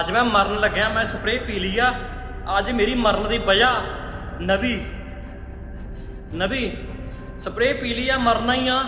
ਅੱਜ ਮੈਂ ਮਰਨ ਲੱਗਿਆ, ਮੈਂ ਸਪਰੇਅ ਪੀ ਲਈ ਆ। ਅੱਜ ਮੇਰੀ ਮਰਨ ਦੀ ਵਜ੍ਹਾ ਨਬੀ ਨਬੀ ਸਪਰੇਅ ਪੀ ਲਈ ਆ, ਮਰਨਾ ਹੀ ਆ।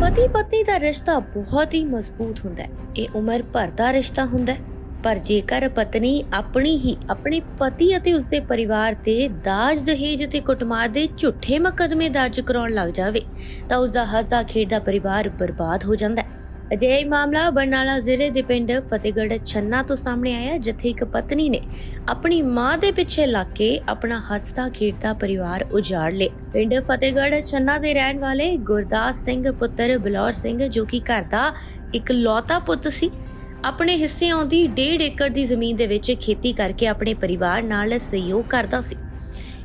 ਪਤੀ ਪਤਨੀ ਦਾ ਰਿਸ਼ਤਾ ਬਹੁਤ ਹੀ ਮਜ਼ਬੂਤ ਹੁੰਦਾ ਹੈ। ਇਹ ਉਮਰ ਭਰ ਦਾ ਰਿਸ਼ਤਾ ਹੁੰਦਾ ਹੈ। ਪਰ ਜੇਕਰ ਪਤਨੀ ਆਪਣੀ ਹੀ, ਆਪਣੇ ਪਤੀ ਅਤੇ ਉਸਦੇ ਪਰਿਵਾਰ ਤੇ ਦਾਜ, ਦਹੇਜ ਅਤੇ ਕੁੱਟਮਾਰ ਦੇ ਝੂਠੇ ਮੁਕੱਦਮੇ ਦਰਜ ਕਰਾਉਣ ਲੱਗ ਜਾਵੇ, ਤਾਂ ਉਸਦਾ ਹੱਸਦਾ ਖੇਡਦਾ ਪਰਿਵਾਰ ਬਰਬਾਦ ਹੋ ਜਾਂਦਾ ਹੈ। ਅਜਿਹਾ ਮਾਮਲਾ ਬਰਨਾਲਾ ਜ਼ਿਲ੍ਹੇ ਦੇ ਪਿੰਡ ਫਤਿਹਗੜ੍ਹ ਛੰਨਾ ਤੋਂ ਸਾਹਮਣੇ ਆਇਆ ਜਿੱਥੇ ਇੱਕ ਪਤਨੀ ਨੇ ਆਪਣੀ ਮਾਂ ਦੇ ਪਿੱਛੇ ਲੱਗ ਕੇ ਆਪਣਾ ਹੱਸਦਾ ਖੇਡਦਾ ਪਰਿਵਾਰ ਉਜਾੜ ਲਿਆ। ਪਿੰਡ ਫਤਿਹਗੜ੍ਹ ਛੰਨਾ ਦੇ ਰਹਿਣ ਵਾਲੇ ਗੁਰਦਾਸ ਸਿੰਘ ਪੁੱਤਰ ਬਲੌਰ ਸਿੰਘ, ਜੋ ਕਿ ਘਰ ਦਾ ਇੱਕ ਲੌਤਾ ਪੁੱਤ ਸੀ ਆਪਣੇ ਹਿੱਸੇ ਆਉਂਦੀ 1.5 ਏਕੜ ਦੀ ਜ਼ਮੀਨ ਦੇ ਵਿੱਚ ਖੇਤੀ ਕਰਕੇ ਆਪਣੇ ਪਰਿਵਾਰ ਨਾਲ ਸਹਿਯੋਗ ਕਰਦਾ ਸੀ।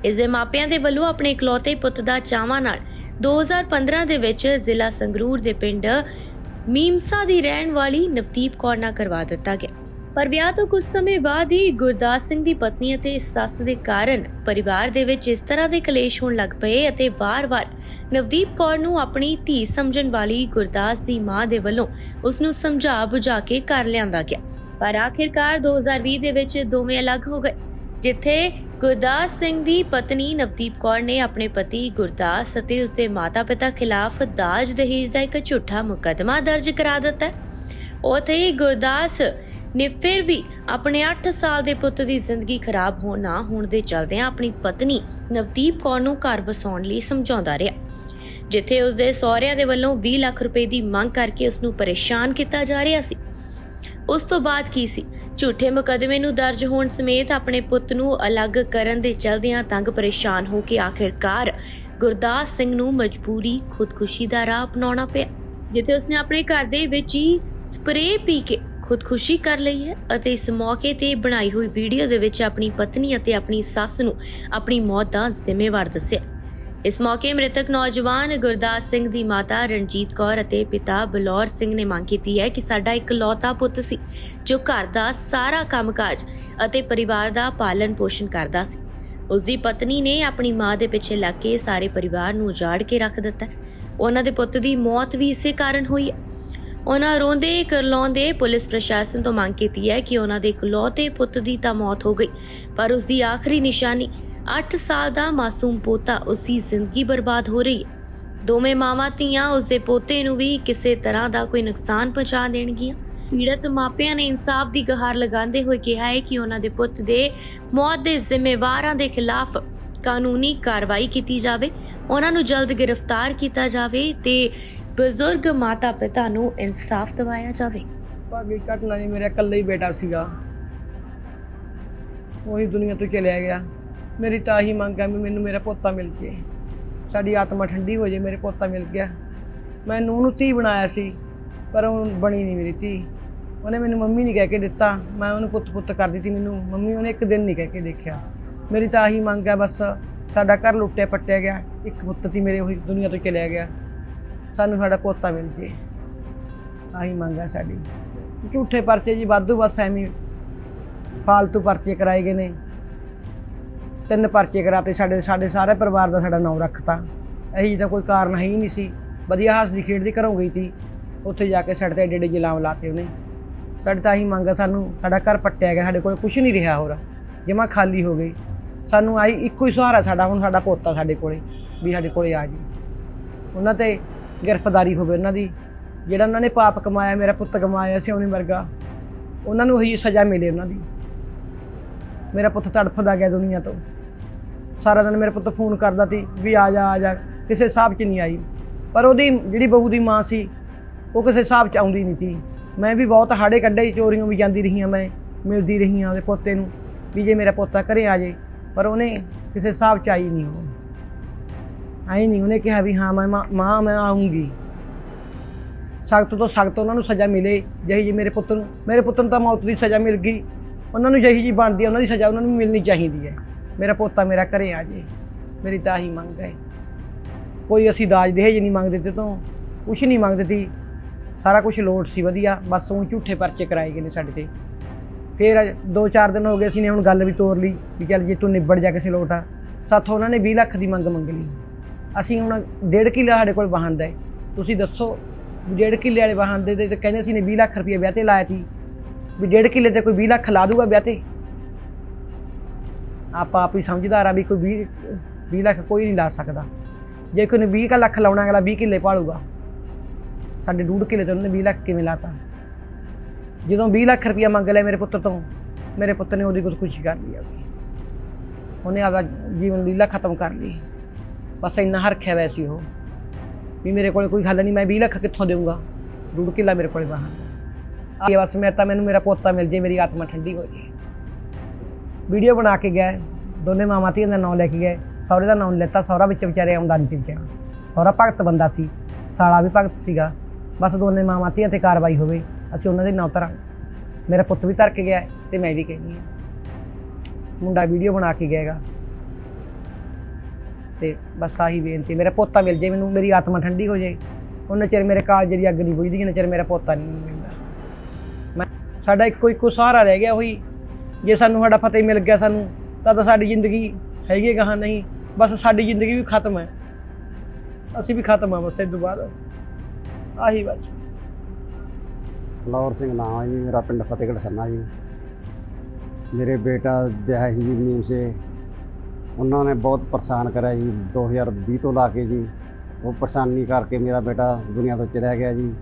ਇਸ ਦੇ ਮਾਪਿਆਂ ਦੇ ਵੱਲੋਂ ਆਪਣੇ ਇਕਲੌਤੇ ਪੁੱਤ ਦਾ ਚਾਵਾਂ ਨਾਲ 2015 ਦੇ ਵਿੱਚ ਜ਼ਿਲ੍ਹਾ ਸੰਗਰੂਰ ਦੇ ਪਿੰਡ ਮੀਮਸਾ ਦੀ ਰਹਿਣ ਵਾਲੀ ਨਵਦੀਪ ਕੌਰ ਨਾਲ ਕਰਵਾ ਦਿੱਤਾ ਗਿਆ। ਪਰ ਵਿਆਹ ਤੋਂ ਕੁਝ ਸਮੇਂ ਬਾਅਦ ਹੀ ਗੁਰਦਾਸ ਸਿੰਘ ਦੀ ਪਤਨੀ ਅਤੇ ਸੱਸ ਦੇ ਕਾਰਨ ਪਰਿਵਾਰ ਦੇ ਵਿੱਚ ਇਸ ਤਰ੍ਹਾਂ ਦੇ ਕਲੇਸ਼ ਹੋਣ ਲੱਗ ਪਏ ਅਤੇ ਵਾਰ-ਵਾਰ ਨਵਦੀਪ ਕੌਰ ਨੂੰ ਆਪਣੀ ਧੀ ਸਮਝਣ ਵਾਲੀ ਗੁਰਦਾਸ ਦੀ ਮਾਂ ਦੇ ਵੱਲੋਂ ਉਸ ਨੂੰ ਸਮਝਾ ਬੁਝਾ ਕੇ ਘਰ ਲਿਆਂਦਾ ਗਿਆ। ਪਰ ਆਖਿਰਕਾਰ 2020 ਦੇ ਵਿੱਚ ਦੋਵੇਂ ਅਲੱਗ ਹੋ ਗਏ, ਜਿੱਥੇ ਗੁਰਦਾਸ ਸਿੰਘ ਦੀ ਪਤਨੀ ਨਵਦੀਪ ਕੌਰ ਨੇ ਆਪਣੇ ਪਤੀ ਗੁਰਦਾਸ ਅਤੇ ਉਸਦੇ ਮਾਤਾ-ਪਿਤਾ ਖਿਲਾਫ ਦਾਜ ਦਹੇਜ ਦਾ ਇੱਕ ਝੂਠਾ ਮੁਕੱਦਮਾ ਦਰਜ ਕਰਾ ਦਿੱਤਾ। ਹੈ ਉੱਥੇ ਹੀ ਗੁਰਦਾਸ ਨੇ ਫਿਰ ਵੀ ਆਪਣੇ 8 ਸਾਲ ਦੇ ਪੁੱਤ ਦੀ ਜ਼ਿੰਦਗੀ ਖਰਾਬ ਹੋ ਨਾ ਹੋਣ ਦੇ ਚਲਦਿਆਂ ਆਪਣੀ ਪਤਨੀ ਨਵਦੀਪ ਕੌਰ ਨੂੰ ਘਰ ਵਸਾਉਣ ਲਈ ਸਮਝਾਉਂਦਾ ਰਿਹਾ। ਜਿੱਥੇ ਉਸਦੇ ਸਹੁਰਿਆਂ ਦੇ ਵੱਲੋਂ 20 ਲੱਖ ਰੁਪਏ ਦੀ ਮੰਗ ਕਰਕੇ ਉਸ ਨੂੰ ਪਰੇਸ਼ਾਨ ਕੀਤਾ ਜਾ ਰਿਹਾ ਸੀ। ਉਸ ਤੋਂ ਬਾਅਦ ਕੀ ਸੀ? ਝੂਠੇ ਮੁਕੱਦਮੇ ਨੂੰ ਦਰਜ ਹੋਣ ਸਮੇਤ ਆਪਣੇ ਪੁੱਤ ਨੂੰ ਅਲੱਗ ਕਰਨ ਦੇ ਚਲਦਿਆਂ ਤੰਗ ਪਰੇਸ਼ਾਨ ਹੋ ਕੇ ਆਖਿਰਕਾਰ ਗੁਰਦਾਸ ਸਿੰਘ ਨੂੰ ਮਜਬੂਰੀ ਖੁਦਕੁਸ਼ੀ ਦਾ ਰਾਹ ਅਪਣਾਉਣਾ ਪਿਆ। ਜਿੱਥੇ ਉਸਨੇ ਆਪਣੇ ਘਰ ਦੇ ਵਿੱਚ ਹੀ ਸਪਰੇਅ ਪੀ ਕੇ ਖੁਦਕੁਸ਼ੀ ਕਰ ਲਈ ਹੈ ਅਤੇ ਇਸ ਮੌਕੇ ਤੇ ਬਣਾਈ ਹੋਈ ਵੀਡੀਓ ਦੇ ਵਿੱਚ ਆਪਣੀ ਪਤਨੀ ਅਤੇ ਆਪਣੀ ਸੱਸ ਨੂੰ ਆਪਣੀ ਮੌਤ ਦਾ ਜ਼ਿੰਮੇਵਾਰ ਦੱਸਿਆ। ਇਸ ਮੌਕੇ ਮ੍ਰਿਤਕ ਨੌਜਵਾਨ ਗੁਰਦਾਸ ਸਿੰਘ ਦੀ ਮਾਤਾ ਰਣਜੀਤ ਕੌਰ ਅਤੇ ਪਿਤਾ ਬਲੌਰ ਸਿੰਘ ਨੇ ਮੰਗ ਕੀਤੀ ਹੈ ਕਿ ਸਾਡਾ ਇਕਲੌਤਾ ਪੁੱਤ ਸੀ, ਜੋ ਘਰ ਦਾ ਸਾਰਾ ਕੰਮਕਾਜ ਅਤੇ ਪਰਿਵਾਰ ਦਾ ਪਾਲਣ ਪੋਸ਼ਣ ਕਰਦਾ ਸੀ। ਉਸ ਦੀ ਪਤਨੀ ਨੇ ਆਪਣੀ ਮਾਂ ਦੇ ਪਿੱਛੇ ਲੱਗ ਕੇ ਸਾਰੇ ਪਰਿਵਾਰ ਨੂੰ ਉਜਾੜ ਕੇ ਰੱਖ ਦਿੱਤਾ। ਉਹਨਾਂ ਦੇ ਪੁੱਤ ਦੀ ਮੌਤ ਵੀ ਇਸੇ ਕਾਰਨ ਹੋਈ ਹੈ। ਉਹਨਾਂ ਰੋਂਦੇ, ਕਰਲਾਉਂਦੇ ਪੁਲਿਸ ਪ੍ਰਸ਼ਾਸਨ ਤੋਂ ਮੰਗ ਕੀਤੀ ਹੈ ਕਿ ਉਹਨਾਂ ਦੇ ਇਕਲੌਤੇ ਪੁੱਤ ਦੀ ਤਾਂ ਮੌਤ ਹੋ ਗਈ, ਪਰ ਉਸ ਦੀ ਆਖਰੀ ਨਿਸ਼ਾਨੀ 8 ਸਾਲ ਦਾ ਮਾਸੂਮ ਪੋਤਾ ਉਸ ਦੀ ਜ਼ਿੰਦਗੀ ਬਰਬਾਦ ਹੋ ਰਹੀ ਹੈ। ਦੋਵੇਂ ਮਾਵਾਂ ਧੀਆਂ ਉਸ ਦੇ ਪੋਤੇ ਨੂੰ ਵੀ ਕਿਸੇ ਤਰ੍ਹਾਂ ਦਾ ਕੋਈ ਨੁਕਸਾਨ ਪਹੁੰਚਾ ਦੇਣਗੀਆਂ। ਪੀੜਤ ਮਾਪਿਆਂ ਨੇ ਇਨਸਾਫ ਦੀ ਗਹਾਰ ਲਗਾਉਂਦੇ ਹੋਏ ਕਿਹਾ ਹੈ ਕਿ ਉਹਨਾਂ ਦੇ ਪੁੱਤ ਦੇ ਮੌਤ ਦੇ ਜ਼ਿੰਮੇਵਾਰਾਂ ਦੇ ਖਿਲਾਫ ਕਾਨੂੰਨੀ ਕਾਰਵਾਈ ਕੀਤੀ ਜਾਵੇ, ਉਹਨਾਂ ਨੂੰ ਜਲਦ ਗ੍ਰਿਫਤਾਰ ਕੀਤਾ ਜਾਵੇ ਤੇ ਬਜ਼ੁਰਗ ਮਾਤਾ ਪਿਤਾ ਨੂੰ ਇਨਸਾਫ ਦਿਵਾਇਆ ਜਾਵੇ। ਭਾਗੀ ਘਟਨਾ ਜੀ, ਮੇਰਾ ਇਕੱਲਾ ਹੀ ਬੇਟਾ ਸੀਗਾ। ਉਹੀ ਦੁਨੀਆ ਤੋਂ ਚਲਿਆ ਗਿਆ। ਮੇਰੀ ਤਾਂ ਹੀ ਮੰਗ ਹੈ ਵੀ ਮੈਨੂੰ ਮੇਰਾ ਪੋਤਾ ਮਿਲ ਜੇ। ਸਾਡੀ ਆਤਮਾ ਠੰਡੀ ਹੋ ਜੇ, ਮੇਰੇ ਪੋਤਾ ਮਿਲ ਗਿਆ। ਮੈਂ ਨੂੰਹ ਨੂੰ ਧੀ ਬਣਾਇਆ ਸੀ, ਪਰ ਉਹ ਬਣੀ ਨਹੀਂ ਮੇਰੀ ਧੀ। ਉਹਨੇ ਮੈਨੂੰ ਮੰਮੀ ਨਹੀਂ ਕਹਿ ਕੇ ਦਿੱਤਾ। ਮੈਂ ਉਹਨੂੰ ਪੁੱਤ ਪੁੱਤ ਕਰ ਦਿੱਤੀ ਮੈਨੂੰ। ਮੰਮੀ ਉਹਨੇ ਇੱਕ ਦਿਨ ਨਹੀਂ ਕਹਿ ਕੇ ਦੇਖਿਆ। ਮੇਰੀ ਤਾਂ ਆਹੀ ਮੰਗ ਹੈ, ਬਸ ਸਾਡਾ ਘਰ ਲੁੱਟਿਆ ਪੱਟਿਆ ਗਿਆ। ਇੱਕ ਪੁੱਤ ਸੀ ਮੇਰੇ, ਉਹੀ ਦੁਨੀਆ ਤੋਂ ਚਲਿਆ ਗਿਆ। ਸਾਨੂੰ ਸਾਡਾ ਪੋਤਾ ਮਿਲ ਜੇ ਆਹੀ ਮੰਗ ਹੈ ਸਾਡੀ। ਝੂਠੇ ਪਰਚੇ ਜੀ ਵਾਧੂ ਬਸ ਐਵੇਂ ਫਾਲਤੂ ਪਰਚੇ ਕਰਾਏ ਗਏ ਨੇ। ਤਿੰਨ ਪਰਚੇ ਕਰਾਤੇ ਸਾਡੇ ਸਾਡੇ ਸਾਰੇ ਪਰਿਵਾਰ ਦਾ ਸਾਡਾ ਨਾਮ ਰੱਖਤਾ। ਇਹੀ ਤਾਂ ਕੋਈ ਕਾਰਨ ਹੈ ਹੀ ਨਹੀਂ ਸੀ। ਵਧੀਆ ਹੱਸਦੀ ਖੇਡਦੀ ਘਰੋਂ ਗਈ ਸੀ। ਉੱਥੇ ਜਾ ਕੇ ਸਾਡੇ ਤੇ ਏਡੇ ਏਡੇ ਜਲਾਮ ਲਾਤੇ ਉਹਨੇ। ਸਾਡੇ ਤਾਂ ਇਹੀ ਮੰਗ ਆ ਸਾਨੂੰ ਸਾਡਾ ਘਰ ਪੱਟਿਆ ਗਿਆ, ਸਾਡੇ ਕੋਲ ਕੁਝ ਨਹੀਂ ਰਿਹਾ ਹੋਰ। ਜਮਾ ਖਾਲੀ ਹੋ ਗਈ ਸਾਨੂੰ ਆਈ ਇੱਕੋ ਹੀ ਸਹਾਰਾ ਸਾਡਾ, ਹੁਣ ਸਾਡਾ ਪੋਤਾ ਸਾਡੇ ਕੋਲੇ, ਵੀ ਸਾਡੇ ਕੋਲੇ ਆ ਜੀ। ਉਹਨਾਂ ਤੇ ਗ੍ਰਿਫਤਾਰੀ ਹੋਵੇ ਉਹਨਾਂ ਦੀ। ਜਿਹੜਾ ਉਹਨਾਂ ਨੇ ਪਾਪ ਕਮਾਇਆ, ਮੇਰਾ ਪੁੱਤ ਕਮਾਇਆ ਸੀ ਉਹਨੇ ਵਰਗਾ, ਉਹਨਾਂ ਨੂੰ ਉਹੀ ਸਜ਼ਾ ਮਿਲੇ ਉਹਨਾਂ ਦੀ। ਮੇਰਾ ਪੁੱਤ ਤੜਫਦਾ ਗਿਆ ਦੁਨੀਆ ਤੋਂ। ਸਾਰਾ ਦਿਨ ਮੇਰੇ ਪੁੱਤ ਫੋਨ ਕਰਦਾ ਸੀ ਵੀ ਆ ਜਾ ਆ ਜਾ। ਕਿਸੇ ਹਿਸਾਬ 'ਚ ਨਹੀਂ ਆਈ। ਪਰ ਉਹਦੀ ਜਿਹੜੀ ਬਹੂ ਦੀ ਮਾਂ ਸੀ, ਉਹ ਕਿਸੇ ਹਿਸਾਬ 'ਚ ਆਉਂਦੀ ਨਹੀਂ ਸੀ। ਮੈਂ ਵੀ ਬਹੁਤ ਹਾੜੇ ਕੱਢੇ ਚੋਰੀਆਂ ਵੀ ਜਾਂਦੀ ਰਹੀ ਹਾਂ ਮੈਂ, ਮਿਲਦੀ ਰਹੀ ਹਾਂ ਉਹਦੇ ਪੋਤੇ ਨੂੰ, ਵੀ ਜੇ ਮੇਰਾ ਪੋਤਾ ਘਰੇ ਆ ਜੇ। ਪਰ ਉਹਨੇ ਕਿਸੇ ਹਿਸਾਬ 'ਚ ਆਈ ਨਹੀਂ ਉਹ। ਆਏ ਨਹੀਂ, ਉਹਨੇ ਕਿਹਾ ਵੀ ਹਾਂ, ਮੈਂ ਮਾਂ- ਮਾਂ ਮੈਂ ਆਉਂਗੀ ਸਖਤ ਤੋਂ ਸਖਤ ਉਹਨਾਂ ਨੂੰ ਸਜ਼ਾ ਮਿਲੇ, ਜਿਹੀ ਜੀ ਮੇਰੇ ਪੁੱਤ ਨੂੰ। ਮੇਰੇ ਪੁੱਤ ਨੂੰ ਤਾਂ ਮੌਤ ਦੀ ਸਜ਼ਾ ਮਿਲ ਗਈ। ਉਹਨਾਂ ਨੂੰ ਜਿਹੀ ਜੀ ਬਣਦੀ ਹੈ ਉਹਨਾਂ ਦੀ ਸਜ਼ਾ ਉਹਨਾਂ ਨੂੰ ਮਿਲਣੀ ਚਾਹੀਦੀ ਹੈ। ਮੇਰਾ ਪੋਤਾ ਮੇਰਾ ਘਰੇ ਆ ਜੇ। ਮੇਰੀ ਤਾਂ ਆਹੀ ਮੰਗ ਹੈ। ਕੋਈ ਅਸੀਂ ਦਾਜ ਦਹੇਜ ਨਹੀਂ ਮੰਗਦੇ ਤੇ ਤੋਂ। ਕੁਛ ਨਹੀਂ ਮੰਗਦੇ। ਤੀ ਸਾਰਾ ਕੁਝ ਲੋਟ ਸੀ, ਵਧੀਆ। ਬਸ ਉਹ ਝੂਠੇ ਪਰਚੇ ਕਰਾਏ ਗਏ ਨੇ ਸਾਡੇ ਤੇ। ਫਿਰ ਅੱਜ ਦੋ ਚਾਰ ਦਿਨ ਹੋ ਗਏ, ਅਸੀਂ ਨੇ ਹੁਣ ਗੱਲ ਵੀ ਤੋਰ ਲਈ, ਵੀ ਚੱਲ ਜੇ ਤੂੰ ਨਿਬੜ ਜਾ ਕਿਸੇ ਲੋਟ ਆ। ਸਾਥੋਂ ਉਹਨਾਂ ਨੇ 20 ਲੱਖ ਦੀ ਮੰਗ ਮੰਗ ਲਈ। ਅਸੀਂ ਹੁਣ ਡੇਢ ਕਿੱਲੇ ਸਾਡੇ ਕੋਲ ਵਾਹਨ ਦਾ ਹੈ। ਤੁਸੀਂ ਦੱਸੋ, ਵੀ ਡੇਢ ਕਿੱਲੇ ਵਾਲੇ ਵਾਹਨ ਦੇ ਤੇ ਕਹਿੰਦੇ ਸੀ ਨੇ 20 ਲੱਖ ਰੁਪਏ ਵਿਆਹ ਤੇ ਲਾਇਆ ਸੀ। ਵੀ ਡੇਢ ਕਿੱਲੇ ਤੇ ਕੋਈ 20 ਲੱਖ ਲਾ ਦੂਗਾ ਵਿਆਹ ਤੇ? ਆਪਾਂ ਆਪ ਹੀ ਸਮਝਦਾਰ ਆ ਵੀ ਕੋਈ 20 20 ਲੱਖ ਕੋਈ ਨਹੀਂ ਲਾ ਸਕਦਾ। ਜੇ ਕੋਈ ਨੇ 20 ਕੁ ਲੱਖ ਲਾਉਣਾ ਅਗਲਾ 20 ਕਿੱਲੇ ਪਾਲੂਗਾ ਸਾਡੇ ਡੂਢ ਕਿੱਲੇ ਤੇ ਉਹਨੇ 20 ਲੱਖ ਕਿਵੇਂ ਲਾਤਾ? ਜਦੋਂ 20 ਲੱਖ ਰੁਪਇਆ ਮੰਗ ਲਿਆ ਮੇਰੇ ਪੁੱਤਰ ਤੋਂ, ਮੇਰੇ ਪੁੱਤ ਨੇ ਉਹਦੀ ਖੁਦਕੁਸ਼ੀ ਕਰ ਲਈ ਆਪਣੀ ਉਹਨੇ ਆਪਦਾ ਜੀਵਨ ਲੀਲਾ ਖਤਮ ਕਰ ਲਈ। ਬਸ ਇੰਨਾ ਹਰਖਿਆ ਵੈ ਸੀ ਉਹ। ਵੀ ਮੇਰੇ ਕੋਲ ਕੋਈ ਹੱਲ ਨਹੀਂ, ਮੈਂ 20 ਲੱਖ ਕਿੱਥੋਂ ਦੇਵਾਂਗਾ ਡੂਢ ਕਿੱਲਾ ਮੇਰੇ ਕੋਲ ਬਾਹਰ। ਆ ਬਸ ਮੈਂ ਤਾਂ ਮੈਨੂੰ ਮੇਰਾ ਪੋਤਾ ਮਿਲ ਜੇ, ਮੇਰੀ ਆਤਮਾ ਠੰਡੀ ਹੋ ਜੇ। ਵੀਡੀਓ ਬਣਾ ਕੇ ਗਏ ਦੋਨੇ ਮਾਮਾ ਧੀਆਂ ਦਾ ਨਾਮ ਲੈ ਕੇ ਗਏ ਸਹੁਰੇ ਦਾ ਨਾਮ ਲੈਤਾ, ਸਹੁਰਾ ਵਿੱਚ ਵਿਚਾਰੇ ਆਉਂਦਾ ਨਹੀਂ ਸੀ ਵਿਚਾਰਾ। ਸਹੁਰਾ ਭਗਤ ਬੰਦਾ ਸੀ। ਸਾਲਾ ਵੀ ਭਗਤ ਸੀਗਾ। ਬਸ ਦੋਨੇ ਮਾਮਾ ਧੀਆਂ ਤੇ ਕਾਰਵਾਈ ਹੋਵੇ, ਅਸੀਂ ਉਹਨਾਂ ਦੇ ਨਾਂ ਧਰਾਂਗੇ ਮੇਰਾ ਪੁੱਤ ਵੀ ਧਰ ਕੇ ਗਿਆ ਹੈ ਤੇ ਮੈਂ ਵੀ ਕਹਿੰਦੀ ਹਾਂ। ਮੁੰਡਾ ਵੀਡੀਓ ਬਣਾ ਕੇ ਗਿਆਗਾ ਤੇ ਬਸ ਆਹੀ ਬੇਨਤੀ ਮੇਰਾ ਪੋਤਾ ਮਿਲ ਜੇ ਮੈਨੂੰ ਮੇਰੀ ਆਤਮਾ ਠੰਡੀ ਹੋ ਜੇ ਉਹਨਾਂ ਚਿਰ ਮੇਰੇ ਕਾਲ ਜਿਹੜੀ ਅੱਗ ਨਹੀਂ ਬੁਝਦੀ ਉਹਨਾਂ ਚਿਰ ਮੇਰਾ ਪੋਤਾ ਨਹੀਂ ਮਿਲਦਾ। ਮੈਂ ਸਾਡਾ ਇੱਕੋ ਇੱਕੋ ਸਹਾਰਾ ਰਹਿ ਗਿਆ ਉਹੀ। ਜੇ ਸਾਨੂੰ ਸਾਡਾ ਫਤਿਹ ਮਿਲ ਗਿਆ ਸਾਨੂੰ, ਤਾਂ ਤਾਂ ਸਾਡੀ ਜ਼ਿੰਦਗੀ ਹੈਗੀ ਹੈ ਗਾਹਾਂ ਨਹੀਂ। ਬਸ ਸਾਡੀ ਜ਼ਿੰਦਗੀ ਵੀ ਖਤਮ ਹੈ। ਅਸੀਂ ਵੀ ਖਤਮ ਆ ਬਸ ਇਹ ਤੋਂ ਬਾਅਦ। ਆਹੀ ਬਸ। ਲੌਰ ਸਿੰਘ ਨਾਮ ਹੈ ਜੀ, ਮੇਰਾ ਪਿੰਡ ਫਤਿਹਗੜ੍ਹ ਸੰਨਾ ਜੀ। ਮੇਰੇ ਬੇਟਾ ਵਿਆਹ ਸੀ ਜੀ ਨੀਮ ਸੇ ਉਹਨਾਂ ਨੇ ਬਹੁਤ ਪਰੇਸ਼ਾਨ ਕਰਿਆ ਜੀ 2020 ਤੋਂ ਲਾ ਕੇ ਜੀ। ਉਹ ਪਰੇਸ਼ਾਨੀ ਕਰਕੇ ਮੇਰਾ ਬੇਟਾ ਦੁਨੀਆ ਤੋਂ ਚਲਿਆ ਗਿਆ ਜੀ।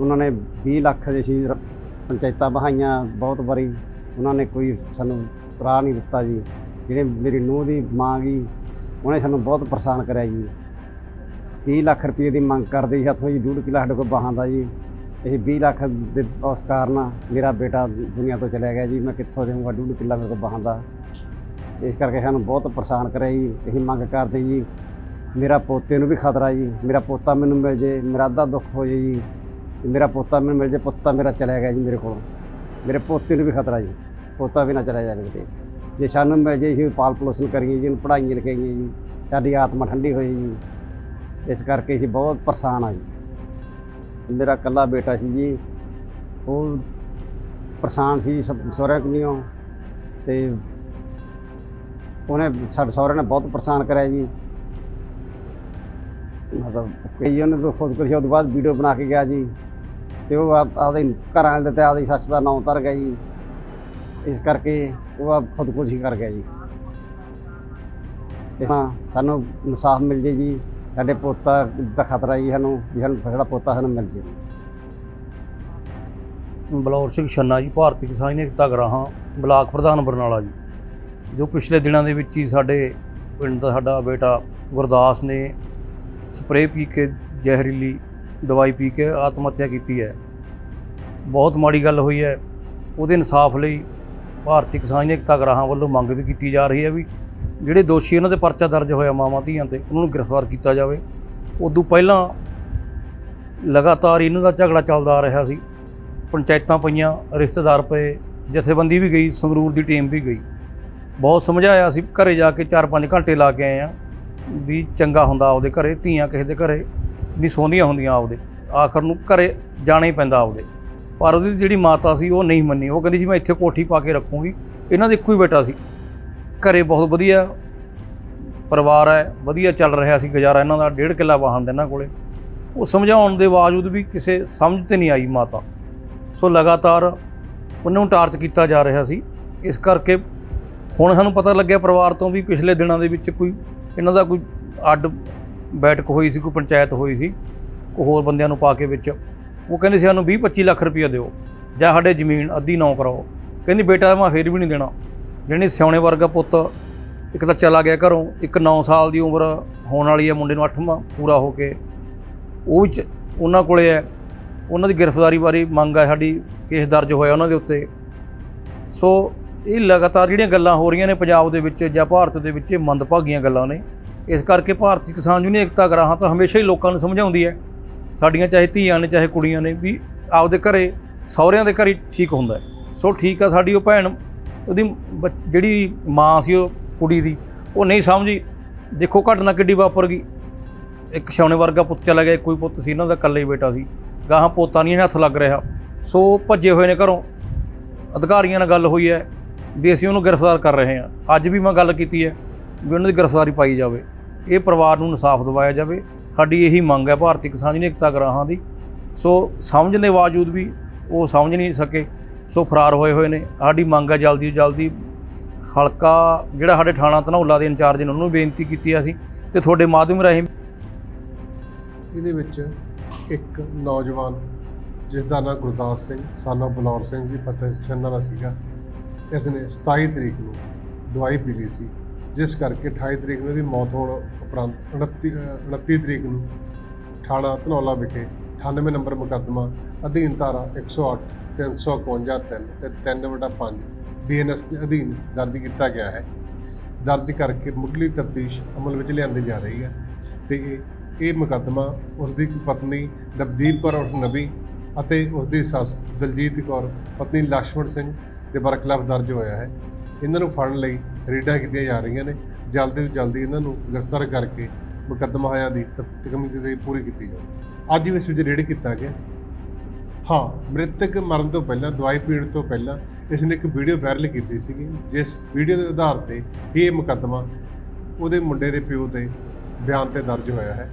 ਉਹਨਾਂ ਨੇ 20 ਲੱਖ ਦੇ ਸੀ ਪੰਚਾਇਤਾਂ ਬਹਾਈਆਂ ਬਹੁਤ ਵਾਰੀ। ਉਹਨਾਂ ਨੇ ਕੋਈ ਸਾਨੂੰ ਰਾਹ ਨਹੀਂ ਦਿੱਤਾ ਜੀ। ਜਿਹੜੇ ਮੇਰੀ ਨੂੰਹ ਦੀ ਮਾਂ ਗਈ ਉਹਨੇ ਸਾਨੂੰ ਬਹੁਤ ਪਰੇਸ਼ਾਨ ਕਰਿਆ ਜੀ। 30 ਲੱਖ ਰੁਪਏ ਦੀ ਮੰਗ ਕਰਦੇ ਸੀ, ਹੱਥੋਂ ਜੀ ਡੂਢ ਕਿੱਲਾ ਸਾਡੇ ਕੋਲ ਬਾਹਾਂ ਦਾ ਜੀ। ਇਹ 20 ਲੱਖ ਦੇ ਉਸ ਕਾਰਨ ਮੇਰਾ ਬੇਟਾ ਦੁਨੀਆ ਤੋਂ ਚਲਿਆ ਗਿਆ ਜੀ। ਮੈਂ ਕਿੱਥੋਂ ਦੇਵਾਂਗਾ, ਡੂਢ ਕਿੱਲਾ ਮੇਰੇ ਕੋਲ ਬਾਹਾਂ ਦਾ। ਇਸ ਕਰਕੇ ਸਾਨੂੰ ਬਹੁਤ ਪਰੇਸ਼ਾਨ ਕਰਿਆ ਜੀ। ਅਸੀਂ ਮੰਗ ਕਰਦੇ ਜੀ। ਮੇਰਾ ਪੋਤੇ ਨੂੰ ਵੀ ਖਤਰਾ ਜੀ। ਮੇਰਾ ਪੋਤਾ ਮੈਨੂੰ ਮਿਲ ਜੇ, ਮੇਰਾ ਅੱਧਾ ਦੁੱਖ ਹੋ ਜੇ ਜੀ। ਮੇਰਾ ਪੋਤਾ ਮੈਨੂੰ ਮਿਲ ਜੇ, ਪੁੱਤਾ ਮੇਰਾ ਚਲਿਆ ਗਿਆ ਜੀ ਮੇਰੇ ਕੋਲੋਂ। ਮੇਰੇ ਪੋਤੇ ਨੂੰ ਵੀ ਖਤਰਾ ਜੀ। ਪੋਤਾ ਵੀ ਨਾ ਚਲਿਆ ਜਾਵੇ ਕਿਤੇ। ਜੇ ਸਾਨੂੰ ਮਿਲ ਜੇ, ਅਸੀਂ ਪਾਲ ਪਲੋਸ਼ਨ ਕਰੀਏ ਜੀ ਇਹਨੂੰ ਪੜ੍ਹਾਈਆਂ ਲਿਖਾਈਏ ਜੀ। ਸਾਡੀ ਆਤਮਾ ਠੰਡੀ ਹੋਏ ਜੀ। ਇਸ ਕਰਕੇ ਅਸੀਂ ਬਹੁਤ ਪਰੇਸ਼ਾਨ ਆ ਜੀ। ਮੇਰਾ ਇਕੱਲਾ ਬੇਟਾ ਸੀ ਜੀ। ਉਹ ਪਰੇਸ਼ਾਨ ਸੀ ਸ- ਸਹੁਰਿਆਂ ਤੇ ਉਹਨੇ ਸਾਡੇ ਸਹੁਰੇ ਨੇ ਬਹੁਤ ਪਰੇਸ਼ਾਨ ਕਰਿਆ ਜੀ। ਮਤਲਬ ਕਈ ਉਹਨੇ ਤੋਂ ਖੁਦਕੁਸ਼ੀ ਉਹ ਤੋਂ ਬਾਅਦ ਵੀਡੀਓ ਬਣਾ ਕੇ ਗਿਆ ਜੀ। ਤੇ ਉਹ ਆਪਦੇ ਘਰਾਂ ਵਾਲੇ ਤੇ ਆਪਦੀ ਸੱਚ ਦਾ ਨਾਮ ਧਰ ਗਿਆ ਜੀ। ਇਸ ਕਰਕੇ ਉਹ ਆਪ ਖੁਦਕੁਸ਼ੀ ਕਰ ਗਿਆ ਜੀ। ਇਸ ਸਾਨੂੰ ਇਨਸਾਫ ਮਿਲ ਜੇ ਜੀ। ਸਾਡੇ ਪੋਤਾ ਦਾ ਖਤਰਾ ਜੀ ਸਾਨੂੰ, ਵੀ ਸਾਨੂੰ ਸਾਡਾ ਪੋਤਾ ਸਾਨੂੰ ਮਿਲ ਜੇ। ਬਲੌਰ ਸਿੰਘ ਛੰਨਾ ਜੀ, ਭਾਰਤੀ ਕਿਸਾਨ ਏਕਤਾ ਗਰਾਹਾਂ ਬਲਾਕ ਪ੍ਰਧਾਨ ਬਰਨਾਲਾ ਜੀ। ਜੋ ਪਿਛਲੇ ਦਿਨਾਂ ਦੇ ਵਿੱਚ ਹੀ ਸਾਡੇ ਪਿੰਡ ਦਾ ਸਾਡਾ ਬੇਟਾ ਗੁਰਦਾਸ ਨੇ ਸਪਰੇਅ ਪੀ ਕੇ ਜ਼ਹਿਰੀਲੀ ਦਵਾਈ ਪੀ ਕੇ ਆਤਮ ਹੱਤਿਆ ਕੀਤੀ ਹੈ। ਬਹੁਤ ਮਾੜੀ ਗੱਲ ਹੋਈ ਹੈ। ਉਹਦੇ ਇਨਸਾਫ ਲਈ ਭਾਰਤੀ ਕਿਸਾਨ ਏਕਤਾ ਗਰਾਹਾਂ ਵੱਲੋਂ ਮੰਗ ਵੀ ਕੀਤੀ ਜਾ ਰਹੀ ਹੈ ਵੀ ਜਿਹੜੇ ਦੋਸ਼ੀ ਉਹਨਾਂ ਦੇ ਪਰਚਾ ਦਰਜ ਹੋਇਆ ਮਾਵਾਂ ਧੀਆਂ ਤੇ, ਉਹਨਾਂ ਨੂੰ ਗ੍ਰਿਫਤਾਰ ਕੀਤਾ ਜਾਵੇ। ਉਦੋਂ ਪਹਿਲਾਂ ਲਗਾਤਾਰ ਇਹਨਾਂ ਦਾ ਝਗੜਾ ਚੱਲਦਾ ਆ ਰਿਹਾ ਸੀ। ਪੰਚਾਇਤਾਂ ਪਈਆਂ, ਰਿਸ਼ਤੇਦਾਰ ਪਏ, ਜਥੇਬੰਦੀ ਵੀ ਗਈ, ਸੰਗਰੂਰ ਦੀ ਟੀਮ ਵੀ ਗਈ। ਬਹੁਤ ਸਮਝਾਇਆ ਅਸੀਂ ਘਰੇ ਜਾ ਕੇ 4-5 ਘੰਟੇ ਲਾ ਕੇ ਆਏ ਆ। ਵੀ ਚੰਗਾ ਹੁੰਦਾ ਆਪਦੇ ਘਰੇ, ਧੀਆਂ ਕਿਸੇ ਦੇ ਘਰੇ ਵੀ ਸੋਹਣੀਆਂ ਹੁੰਦੀਆਂ ਆਪਦੇ। ਆਖਰ ਨੂੰ ਘਰੇ ਜਾਣਾ ਹੀ ਪੈਂਦਾ ਆਪਦੇ। ਪਰ ਉਹਦੀ ਜਿਹੜੀ ਮਾਤਾ ਸੀ, ਉਹ ਨਹੀਂ ਮੰਨੀ। ਉਹ ਕਹਿੰਦੀ ਜੀ, ਮੈਂ ਇੱਥੇ ਕੋਠੀ ਪਾ ਕੇ ਰੱਖੂੰਗੀ। ਇਹਨਾਂ ਦਾ ਇੱਕੋ ਹੀ ਬੇਟਾ ਸੀ। ਘਰੇ ਬਹੁਤ ਵਧੀਆ ਪਰਿਵਾਰ ਹੈ, ਵਧੀਆ ਚੱਲ ਰਿਹਾ ਸੀ ਗੁਜ਼ਾਰਾ। ਇਹਨਾਂ ਦਾ ਡੇਢ ਕਿੱਲਾ ਵਾਹਨ ਦੇ ਇਹਨਾਂ ਕੋਲੇ। ਉਹ ਸਮਝਾਉਣ ਦੇ ਬਾਵਜੂਦ ਵੀ ਕਿਸੇ ਸਮਝ ਤੇ ਨਹੀਂ ਆਈ ਮਾਤਾ। ਸੋ ਲਗਾਤਾਰ ਉਹਨਾਂ ਨੂੰ ਟਾਰਚ ਕੀਤਾ ਜਾ ਰਿਹਾ ਸੀ। ਇਸ ਕਰਕੇ ਹੁਣ ਸਾਨੂੰ ਪਤਾ ਲੱਗਿਆ ਪਰਿਵਾਰ ਤੋਂ ਵੀ ਪਿਛਲੇ ਦਿਨਾਂ ਦੇ ਵਿੱਚ ਕੋਈ ਇਹਨਾਂ ਦਾ ਕੋਈ ਅੱਡ ਬੈਠਕ ਹੋਈ ਸੀ, ਕੋਈ ਪੰਚਾਇਤ ਹੋਈ ਸੀ, ਕੋਈ ਹੋਰ ਬੰਦਿਆਂ ਨੂੰ ਪਾ ਕੇ ਵਿੱਚ। ਉਹ ਕਹਿੰਦੇ ਸੀ ਸਾਨੂੰ 20 25 ਲੱਖ ਰੁਪਇਆ ਦਿਓ ਜਾਂ ਸਾਡੇ ਜ਼ਮੀਨ ਅੱਧੀ ਨੌ ਕਰਾਓ। ਕਹਿੰਦੀ ਬੇਟਾ ਮੈਂ ਫੇਰ ਵੀ ਨਹੀਂ ਦੇਣਾ। ਜਿਹੜੀ ਸਿਆਣੇ ਵਰਗਾ ਪੁੱਤ ਇੱਕ ਤਾਂ ਚਲਾ ਗਿਆ ਘਰੋਂ, ਇੱਕ 9 ਸਾਲ ਦੀ ਉਮਰ ਹੋਣ ਵਾਲੀ ਹੈ ਮੁੰਡੇ ਨੂੰ 8ਵਾਂ ਪੂਰਾ ਹੋ ਕੇ। ਉਹ ਵਿੱਚ ਉਹਨਾਂ ਕੋਲੇ ਹੈ, ਉਹਨਾਂ ਦੀ ਗ੍ਰਿਫਤਾਰੀ ਬਾਰੇ ਮੰਗ ਹੈ ਸਾਡੀ, ਕੇਸ ਦਰਜ ਹੋਇਆ ਉਹਨਾਂ ਦੇ ਉੱਤੇ। ਸੋ ਇਹ ਲਗਾਤਾਰ ਜਿਹੜੀਆਂ ਗੱਲਾਂ ਹੋ ਰਹੀਆਂ ਨੇ ਪੰਜਾਬ ਦੇ ਵਿੱਚ ਜਾਂ ਭਾਰਤ ਦੇ ਵਿੱਚ, ਇਹ ਮੰਦਭਾਗੀਆਂ ਗੱਲਾਂ ਨੇ। ਇਸ ਕਰਕੇ ਭਾਰਤੀ ਕਿਸਾਨ ਯੂਨੀਅਨ ਏਕਤਾ ਗਰਾਹਾਂ ਤਾਂ ਹਮੇਸ਼ਾ ਹੀ ਲੋਕਾਂ ਨੂੰ ਸਮਝਾਉਂਦੀ ਹੈ। ਸਾਡੀਆਂ ਚਾਹੇ ਧੀਆਂ ਨੇ, ਚਾਹੇ ਕੁੜੀਆਂ ਨੇ ਵੀ ਆਪਦੇ ਘਰੇ, ਸਹੁਰਿਆਂ ਦੇ ਘਰ ਹੀ ਠੀਕ ਹੁੰਦਾ ਸੋ ਠੀਕ ਆ ਸਾਡੀ ਉਹ ਭੈਣ, ਉਹਦੀ ਬੱਚ- ਜਿਹੜੀ ਮਾਂ ਸੀ ਉਹ ਕੁੜੀ ਦੀ, ਉਹ ਨਹੀਂ ਸਮਝੀ। ਦੇਖੋ ਘਟਨਾ ਕਿੱਡੀ ਵਾਪਰ ਗਈ। ਇੱਕ ਛਾਉਣੇ ਵਰਗਾ ਪੁੱਤ ਚਲਾ ਗਿਆ ਕੋਈ ਪੁੱਤ ਸੀ, ਇਹਨਾਂ ਦਾ ਇਕੱਲੇ ਹੀ ਬੇਟਾ ਸੀ। ਗਾਹਾਂ ਪੋਤਾ ਨਹੀਂ ਹੱਥ ਲੱਗ ਰਿਹਾ। ਸੋ ਭੱਜੇ ਹੋਏ ਨੇ ਘਰੋਂ। ਅਧਿਕਾਰੀਆਂ ਨਾਲ ਗੱਲ ਹੋਈ ਹੈ। ਵੀ ਅਸੀਂ ਉਹਨੂੰ ਗ੍ਰਿਫਤਾਰ ਕਰ ਰਹੇ ਹਾਂ। ਅੱਜ ਵੀ ਮੈਂ ਗੱਲ ਕੀਤੀ ਹੈ ਵੀ ਉਹਨਾਂ ਦੀ ਗ੍ਰਿਫਤਾਰੀ ਪਾਈ ਜਾਵੇ। ਇਹ ਪਰਿਵਾਰ ਨੂੰ ਇਨਸਾਫ ਦਿਵਾਇਆ ਜਾਵੇ। ਸਾਡੀ ਇਹੀ ਮੰਗ ਹੈ ਭਾਰਤੀ ਕਿਸਾਨ ਯੂਨੀਅਨ ਏਕਤਾ ਗਰਾਹਾਂ ਦੀ। ਸੋ ਸਮਝਣ ਦੇ ਬਾਵਜੂਦ ਵੀ ਉਹ ਸਮਝ ਨਹੀਂ ਸਕੇ, ਸੋ ਫਰਾਰ ਹੋਏ ਹੋਏ ਨੇ। ਸਾਡੀ ਮੰਗ ਹੈ ਜਲਦੀ ਤੋਂ ਜਲਦੀ ਹਲਕਾ ਜਿਹੜਾ ਸਾਡੇ ਥਾਣਾ ਧਨੌਲਾ ਦੇ ਇੰਚਾਰਜ ਨੇ ਉਹਨੂੰ ਨੂੰ ਬੇਨਤੀ ਕੀਤੀ ਆ ਅਸੀਂ ਤੇ ਤੁਹਾਡੇ ਮਾਧਿਅਮ ਰਾਹੀਂ ਇਹਦੇ ਵਿੱਚ ਇੱਕ ਨੌਜਵਾਨ ਜਿਸ ਦਾ ਨਾਮ ਗੁਰਦਾਸ ਸਿੰਘ ਸਾਨਾ ਬਲੌਰ ਸਿੰਘ ਜੀ, ਫਤਿਹ ਚੰਨਾ ਦਾ ਸੀਗਾ। ਇਸ ਨੇ 27 ਤਰੀਕ ਨੂੰ ਦਵਾਈ ਪੀ ਲਈ ਸੀ, ਜਿਸ ਕਰਕੇ 28 ਤਰੀਕ ਨੂੰ ਇਹਦੀ ਮੌਤ ਹੋਣ ਉਪਰੰਤ 29 29 ਤਰੀਕ ਨੂੰ ਥਾਣਾ ਧਨੌਲਾ ਵਿਖੇ 98 ਨੰਬਰ ਮੁਕੱਦਮਾ ਅਧੀਨ ਧਾਰਾ 108 351 3 ਤੇ 3/5 ਬੀਐਨਐਸ ਦੇ ਅਧੀਨ ਦਰਜ ਕੀਤਾ ਗਿਆ ਹੈ। ਦਰਜ ਕਰਕੇ ਮੁੱਢਲੀ ਤਫਤੀਸ਼ ਅਮਲ ਵਿੱਚ ਲਿਆਂਦੀ ਜਾ ਰਹੀ ਹੈ ਤੇ ਇਹ ਇਹ ਮੁਕੱਦਮਾ ਉਸ ਦੀ ਪਤਨੀ ਨਵਦੀਪ ਕੌਰ ਉਰਫ ਨਬੀ ਅਤੇ ਉਸ ਦੀ ਸੱਸ ਦਲਜੀਤ ਕੌਰ, ਪਤਨੀ ਲਕਸ਼ਮਣ ਸਿੰਘ ਦੇ ਬਰਖਲਾਫ ਦਰਜ ਹੋਇਆ ਹੈ। ਇਹਨਾਂ ਨੂੰ ਫੜਨ ਲਈ ਰੇਡਾਂ ਕੀਤੀਆਂ ਜਾ ਰਹੀਆਂ ਨੇ। ਜਲਦੀ ਤੋਂ ਜਲਦੀ ਇਹਨਾਂ ਨੂੰ ਗ੍ਰਿਫਤਾਰ ਕਰਕੇ ਮੁਕੱਦਮਾ ਹੋਇਆ ਦੀ ਤਕਮੀਜ਼ ਦੇ ਪੂਰੀ ਕੀਤੀ ਜਾਵੇ ਅੱਜ ਵੀ ਇਸ ਵਿੱਚ ਰੇਡ ਕੀਤਾ ਗਿਆ। ਹਾਂ, ਮ੍ਰਿਤਕ ਮਰਨ ਤੋਂ ਪਹਿਲਾਂ, ਦਵਾਈ ਪੀਣ ਤੋਂ ਪਹਿਲਾਂ ਇਸ ਨੇ ਇੱਕ ਵੀਡੀਓ ਵਾਇਰਲ ਕੀਤੀ ਸੀਗੀ, ਜਿਸ ਵੀਡੀਓ ਦੇ ਆਧਾਰ ਤੇ ਇਹ ਮੁਕੱਦਮਾ ਉਹਦੇ ਮੁੰਡੇ ਦੇ ਪਿਓ 'ਤੇ ਬਿਆਨ ਤੇ ਦਰਜ ਹੋਇਆ ਹੈ।